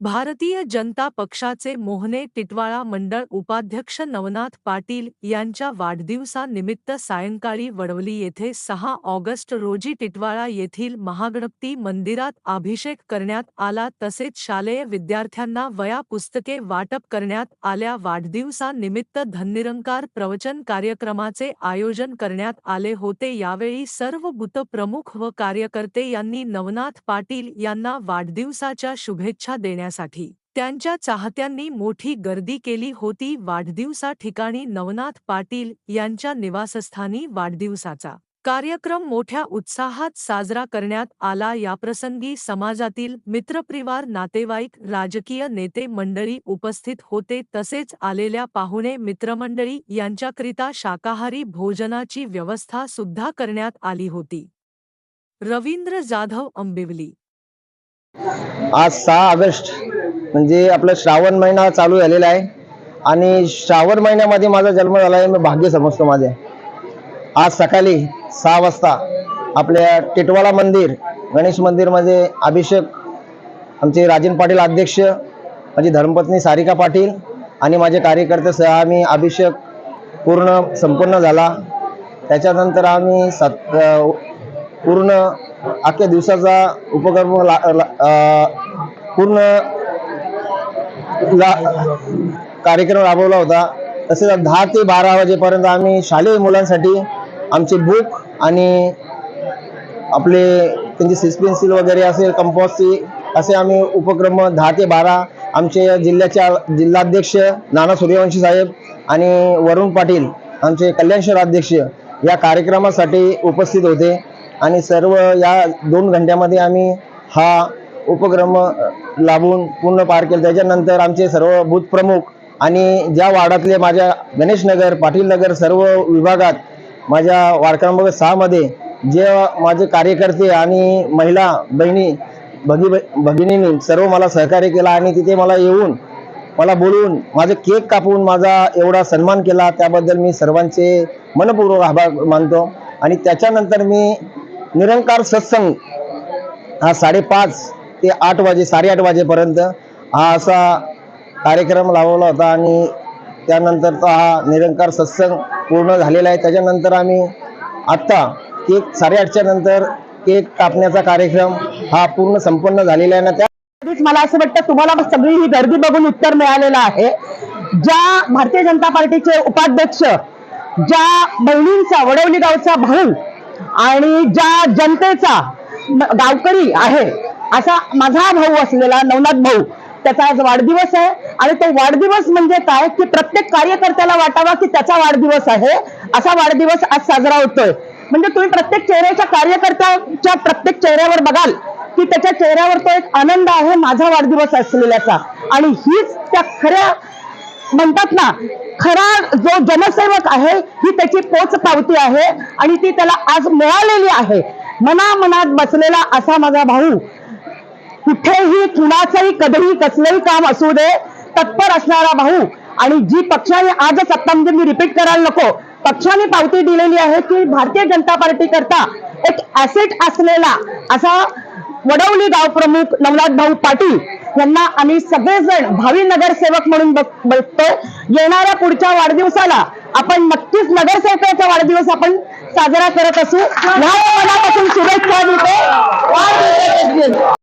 भारतीय जनता पक्षाचे मोहने टिटवाळा मंडळ उपाध्यक्ष नवनाथ पाटील यांच्या वाढदिवसानिमित्त सायंकाळी वडवली येथे सहा ऑगस्ट रोजी टिटवाळा येथील महागणपती मंदिरात अभिषेक करण्यात आला. तसेच शालेय विद्यार्थ्यांना वया पुस्तके वाटप करण्यात आल्या. वाढदिवसानिमित्त धननिरंकार प्रवचन कार्यक्रमाचे आयोजन करण्यात आले होते. यावेळी सर्व बुतप्रमुख व कार्यकर्ते यांनी नवनाथ पाटील यांना वाढदिवसाच्या शुभेच्छा करण्यासाठी. त्यांच्या चाहत्यांनी मोठी गर्दी केली होती वाढदिवसा ठिकाणी नवनाथ पाटील यांच्या निवासस्थानी वाढदिवसाचा. कार्यक्रम मोठ्या उत्साहात साजरा करण्यात आला. याप्रसंगी समाजातील मित्रपरिवार नातेवाईक राजकीय नेते मंडळी उपस्थित होते. तसेच आलेल्या पाहुणे मित्रमंडळी यांच्याकरिता शाकाहारी भोजनाची व्यवस्था सुद्धा करण्यात आली होती. रवींद्र जाधव अंबिवली. आज सहा ऑगस्ट म्हणजे आपला श्रावण महिना चालू झालेला आहे. आणि श्रावण महिन्यामध्ये माझा जन्म झाला आहे मी भाग्य समजतो माझे आज सकाळी सहा वाजता आपल्या टिटवाळा मंदिर गणेश मंदिरमध्ये अभिषेक आमचे राजन पाटील अध्यक्ष माझी धर्मपत्नी सारिका पाटील आणि माझे कार्यकर्ते सह आम्ही अभिषेक पूर्ण संपूर्ण झाला. त्याच्यानंतर आम्ही सत पूर्ण अख्ख्या दिवसाचा उपक्रम ला, पूर्ण कार्यक्रम राबवला होता. तसेच दहा ते बारा वाजेपर्यंत आम्ही शालेय मुलांसाठी आमचे बुक आणि आपले त्यांचे सिस पेन्सिल वगैरे असेल कंपॉसची असे आम्ही उपक्रम दहा ते बारा आमचे जिल्ह्याच्या जिल्हाध्यक्ष नाना सूर्यवंशी साहेब आणि वरुण पाटील आमचे कल्याण शहर अध्यक्ष या कार्यक्रमासाठी उपस्थित होते. आणि सर्व या दोन घंट्यामध्ये आम्ही हा उपक्रम लाभून पूर्ण पार केला. त्याच्यानंतर आमचे सर्व बूथप्रमुख आणि ज्या वार्डातले माझ्या गणेशनगर पाटीलनगर पाटील नगर सर्व विभागात माझ्या वार्ड क्रमांक सहामध्ये जे माझे कार्यकर्ते आणि महिला बहिणी भगी भगिनींनी सर्व मला सहकार्य केला आणि तिथे मला येऊन मला बोलून माझे केक कापून माझा एवढा सन्मान केला. त्याबद्दल मी सर्वांचे मनपूर्वक आभार मानतो. आणि त्याच्यानंतर मी निरंकार सत्संग हा साडेपाच ते आठ वाजे साडेआठ वाजेपर्यंत हा असा कार्यक्रम लावला होता आणि त्यानंतर तो हा निरंकार सत्संग पूर्ण झालेला आहे. त्याच्यानंतर आम्ही आत्ता केक साडेआठच्या नंतर केक कापण्याचा कार्यक्रम हा पूर्ण संपन्न झालेला आहे. ना त्या मला असं वाटतं तुम्हाला सगळी ही गर्दी बघून उत्तर मिळालेलं आहे. ज्या भारतीय जनता पार्टीचे उपाध्यक्ष ज्या बहिणींचा वडवली गावचा भाऊ आणि ज्या जनतेचा गावकरी आहे असा माझा भाऊ असलेला नवनाथ भाऊ त्याचा आज वाढदिवस आहे. आणि तो वाढदिवस म्हणजे काय? की प्रत्येक कार्यकर्त्याला वाटावा की त्याचा वाढदिवस आहे असा वाढदिवस आज साजरा होतोय. म्हणजे तुम्ही प्रत्येक चेहऱ्याच्या कार्यकर्त्याच्या प्रत्येक चेहऱ्यावर बघाल की त्याच्या चेहऱ्यावर तो एक आनंद आहे माझा वाढदिवस असलेल्याचा. आणि हीच त्या खऱ्या म्हणतात ना खरा जो जनसेवक आहे ही त्याची पोच पावती आहे आणि ती त्याला आज मिळालेली आहे. मनामनात बसलेला असा माझा भाऊ. कुठेही कुणाचंही कधीही कसलंही काम असू दे तत्पर असणारा भाऊ. आणि जी पक्षाने आजच आता म्हणजे मी रिपीट करायला नको पक्षाने पावती दिलेली आहे की भारतीय जनता पार्टी करता एक ऍसेट असलेला असा वडवली गाव प्रमुख नवनाथ भाऊ पाटील यांना आम्ही सगळेजण भावी नगरसेवक म्हणून बघतो बघतोय येणाऱ्या पुढच्या वाढदिवसाला आपण नक्कीच नगरसेवकाचा वाढदिवस आपण साजरा करत असू. या मनापासून शुभेच्छा देतो.